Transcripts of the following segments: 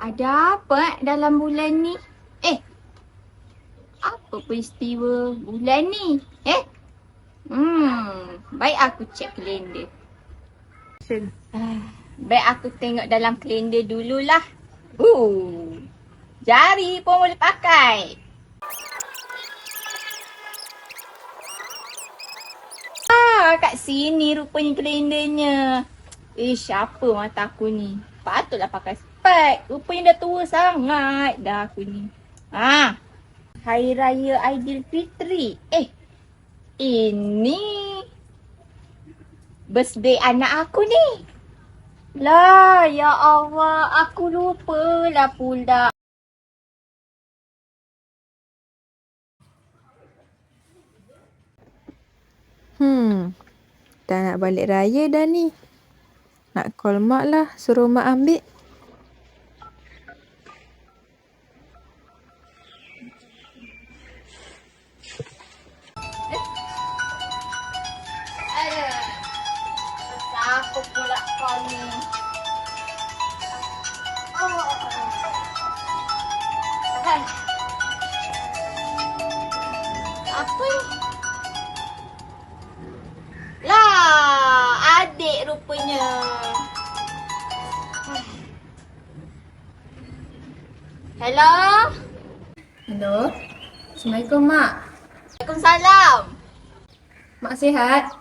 Ada apa eh dalam bulan ni? Eh, apa peristiwa bulan ni? Eh? Hmm, baik aku cek kalender. Ah, baik aku tengok dalam kalender dululah. Uh, jari pun boleh pakai. Ah, kat sini rupanya kalendernya. Eh, siapa mata aku ni? Patutlah pakai spek. Rupanya dah tua sangat dah aku ni. Ah, Hari Raya Aidilfitri. Eh, ini birthday anak aku ni. Lah, ya Allah, aku lupa lah pula. Hmm, dah nak balik raya dah ni. Nak call mak lah, suruh mak ambil. Ni? Oh. Hai. Apa ni? Lah, adik rupanya. Hello? Hello. Assalamualaikum mak. Waalaikumsalam. Mak sihat?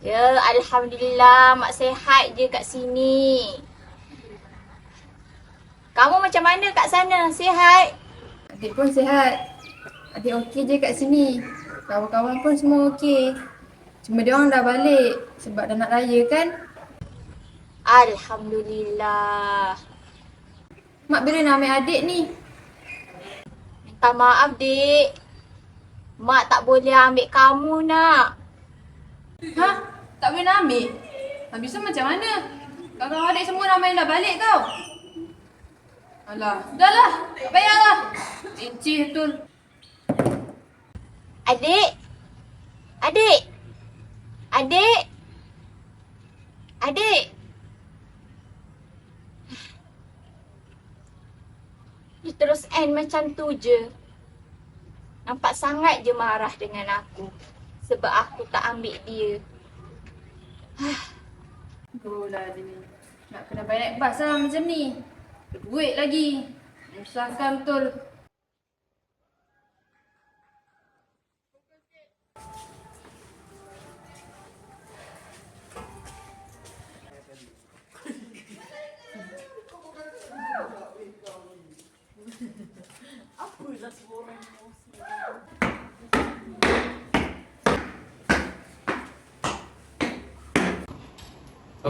Ya, Alhamdulillah mak sihat je kat sini. Kamu macam mana kat sana? Sihat? Adik pun sihat. Adik okey je kat sini. Kawan-kawan pun semua okey. Cuma dia orang dah balik sebab dah nak raya kan. Alhamdulillah. Mak bila nak ambil adik ni? Minta maaf, Dik. Mak tak boleh ambil kamu nak. Ha? Tak boleh nak ambil? Habis tu macam mana? Kakak adik semua ramai dah balik tau. Alah, dah lah. Tak payahlah. Encik betul. Adik. Adik. Adik. Adik. Dia terus end macam tu je. Nampak sangat je marah dengan aku. Sebab aku tak ambil dia. Itulah dia ni. Nak kena naik bas lah macam ni. Duit lagi. Menyusahkan betul.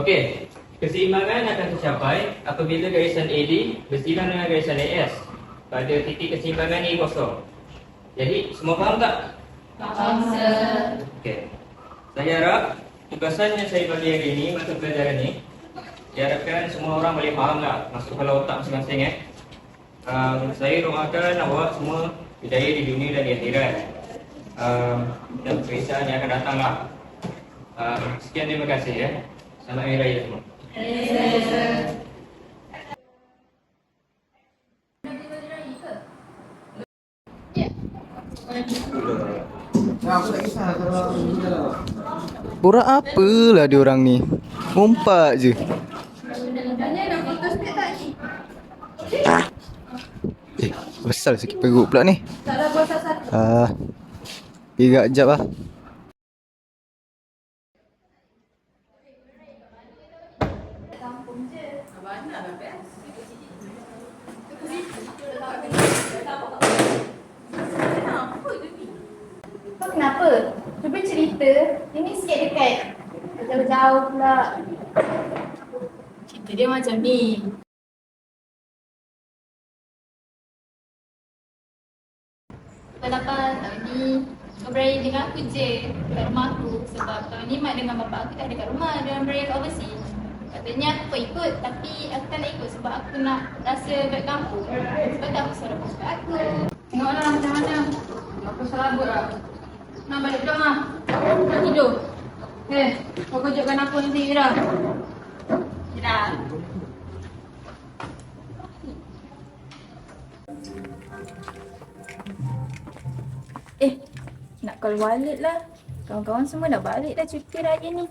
Okey, keseimbangan akan tercapai apabila garisan AD berseimbang dengan garisan AS pada titik keseimbangan A kosong. Jadi, semua faham tak? Faham, sir. Okey. Saya harap tugasan yang saya bagi hari ini, masa pelajaran ni, diharapkan semua orang boleh faham lah masuk kepala otak masing-masing eh. Um, saya doakan awak semua berjaya di dunia dan di akhirat. Um, dan periksaan yang akan datang lah. Um, sekian terima kasih ya. Selamat Hari Raya semua. Borak apalah dia orang ni? Ngumpat je. Eh, besar sikit perut pula ni. Ah. Tiga jap lah. Kau kenapa? Cuba cerita. Ini sikit dekat. Jauh-jauh pula. Cerita dia macam ni. Lepas tahun ni kau beraya dengan aku je kat rumah aku sebab tahun ni mak dengan bapak aku tak ada kat rumah dia orang beraya kat overseas. Katanya aku pun ikut tapi aku tak nak ikut sebab aku nak rasa kat kampung. Sebab tu aku suruh bapak aku. Tengoklah macam mana. Aku serabut lah. Nak balik duduk mah. Nak tidur. Eh, kau kejutkan aku nanti, Ira. Ira. Eh, nak call wallet lah. Kawan-kawan semua dah balik dah cuti raya ni.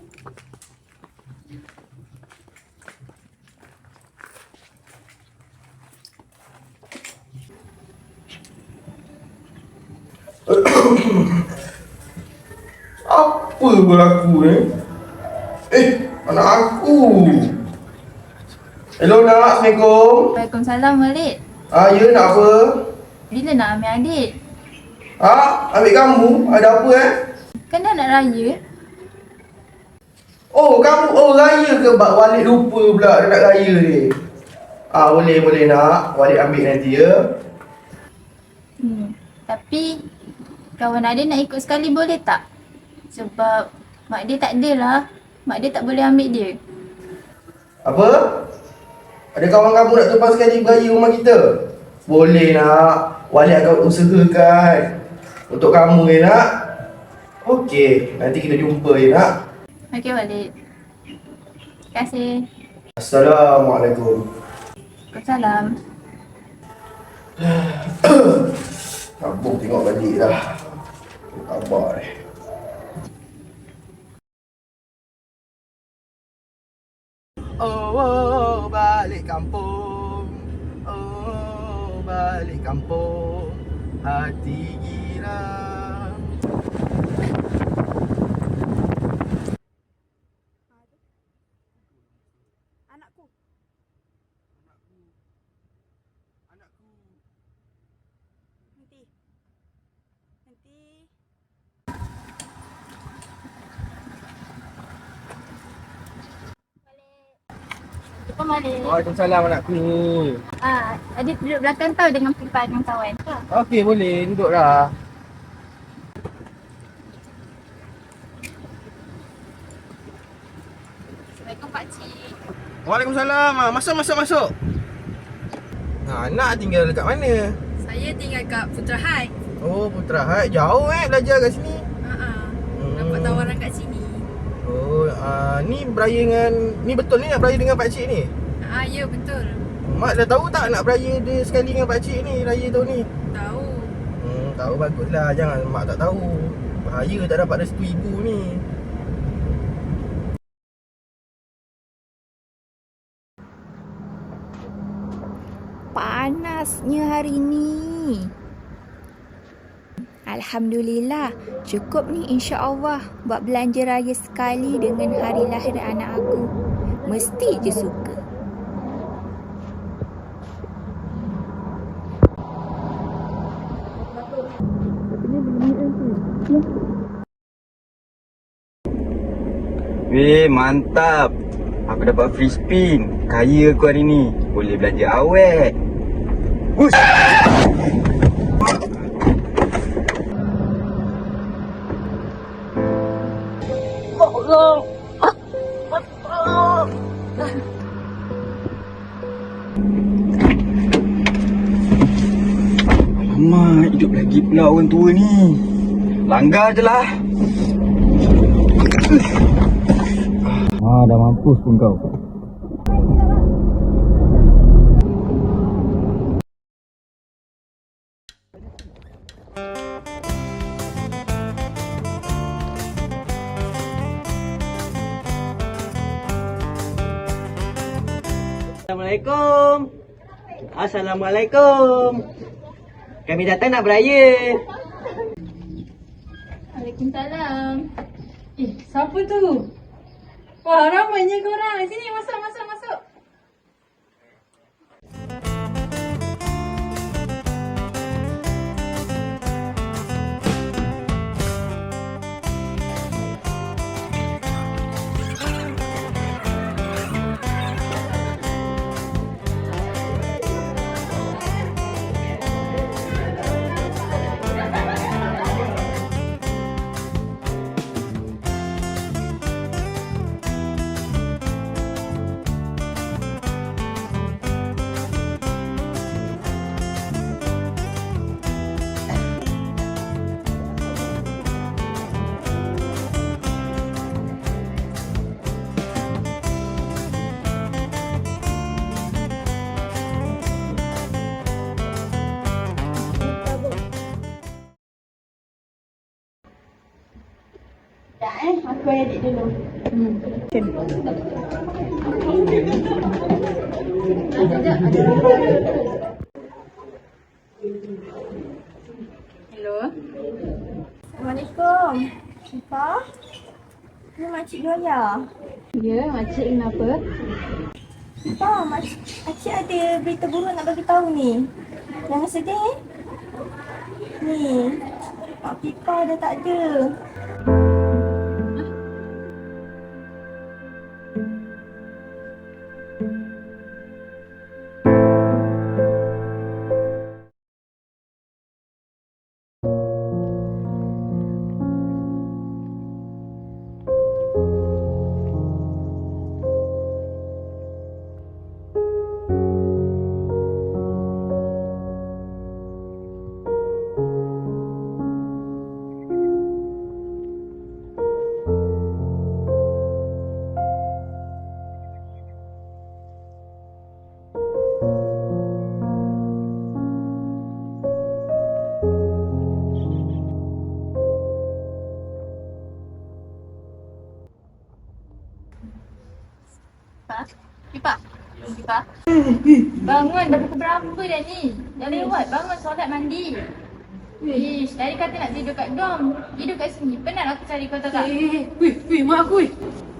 Berlaku ni? Eh, anak aku. Hello nak, Assalamualaikum. Waalaikumsalam Walid. Ah, ya nak apa? Bila nak ambil adik? Ah, ambil kamu. Ada apa eh? Kan dah nak raya. Oh, kamu oh raya ke Bak Walid lupa pula dia nak raya ni. Ah, boleh boleh nak. Walid ambil nanti ya. Hmm. Tapi kawan adik nak ikut sekali boleh tak? Sebab mak dia tak ada lah. Mak dia tak boleh ambil dia. Apa? Ada kawan kamu nak tumpang sekali beraya rumah kita? Boleh nak. Walid akan usahakan. Untuk kamu ya nak. Okey, nanti kita jumpa ya nak. Okey Walid. Terima kasih. Assalamualaikum. Waalaikumsalam. Abang tengok balik dah. Khabar ni. Oh, oh, balik kampung. Oh, balik kampung. Hati Malik. Waalaikumsalam anakku. Ah, adik duduk belakang tau dengan pipa dengan kawan. Ha. Okey, boleh. Duduklah. Assalamualaikum pakcik. Waalaikumsalam. Ah, Masuk, masuk, masuk. Ha, nak tinggal dekat mana? Saya tinggal kat Putra High. Oh, Putra Hai. Jauh eh belajar kat sini. Uh-uh. Hmm. Dapat tawaran kat sini. Oh, uh, ni beraya dengan ni betul ni nak beraya dengan pak cik ni. Ah, ya betul. Mak dah tahu tak nak beraya dia sekali dengan pak cik ni raya tahun ni? Tahu. Hmm, tahu baguslah. Jangan mak tak tahu. Bahaya tak dapat restu ibu ni. Panasnya hari ni. Alhamdulillah, cukup ni insya-Allah buat belanja raya sekali dengan hari lahir anak aku. Mesti je suka. Weh, mantap. Aku dapat free spin. Kaya aku hari ni. Boleh belanja awet. Ush! Alamak, hidup lagi pula orang tua ni. Langgar je lah. Ah, dah mampus pun kau. Assalamualaikum. Assalamualaikum. Kami datang nak beraya. Waalaikumsalam. Eh, siapa tu? Wah, ramainya korang. Sini, masuk, masuk, aku edit dulu. Hello. Assalamualaikum. Syifa? Ni Makcik Joya. Ya, makcik kenapa? Syifa, Makcik, Makcik ada berita buruk nak bagi tahu ni. Jangan sedih eh. Ni, Mak Pipa dah tak ada. Bangun, dah pukul berapa dah ni? Dah lewat, bangun solat mandi. Ish, dari kata nak tidur kat dom. Tidur kat sini. Penat aku cari kau tahu tak? Eh, weh, weh, mak aku weh.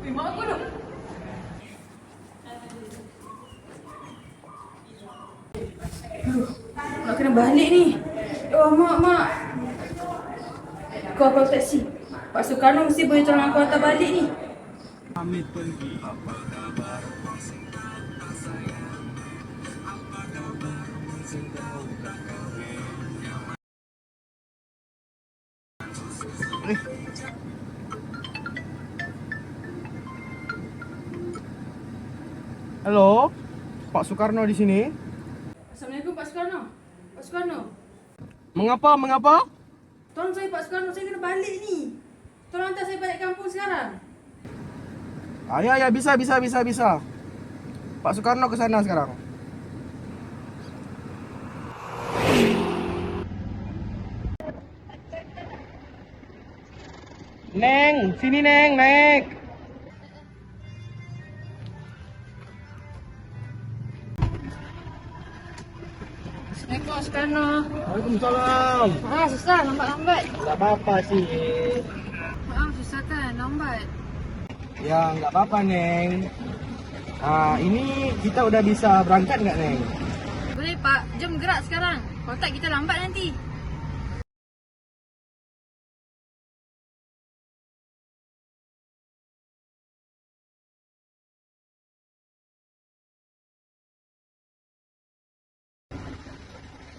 Weh, mak aku duk. Nak kena balik ni. Oh, mak, mak. Kau call taksi. Pak Soekarno mesti boleh tolong aku hantar balik ni. Hello? Pak Soekarno di sini. Assalamualaikum Pak Soekarno. Pak Soekarno. Mengapa? Mengapa? Tolong saya Pak Soekarno, saya kena balik ni. Tolong hantar saya balik kampung sekarang. Ah, ya, ya, bisa, bisa, bisa, bisa. Pak Soekarno ke sana sekarang. Neng, sini Neng, naik. Assalamualaikum Soekarno. Waalaikumsalam. Ah, susah lambat-lambat. Tak apa-apa sih. Maaf, susah kan lambat. Ya, nggak apa-apa Neng. Ah, ini kita udah bisa berangkat nggak Neng? Boleh Pak, jom gerak sekarang. Kalau tak kita lambat nanti.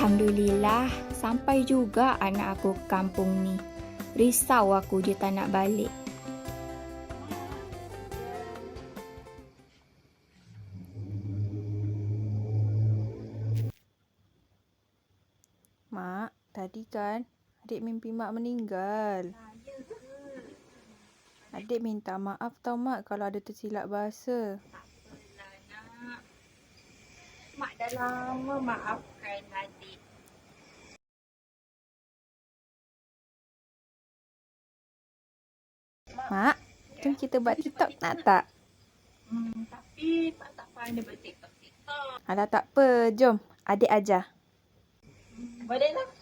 Alhamdulillah, sampai juga anak aku ke kampung ni. Risau aku dia tak nak balik. Mak, tadi kan adik mimpi mak meninggal. Adik minta maaf tau mak kalau ada tersilap bahasa. Mak dah lama maafkan adik. Mak, jom kita buat TikTok nak tak? Hmm, tapi tak tak pandai buat TikTok. Alah tak apa, jom. Adik ajar. Hmm, boleh lah. Eh.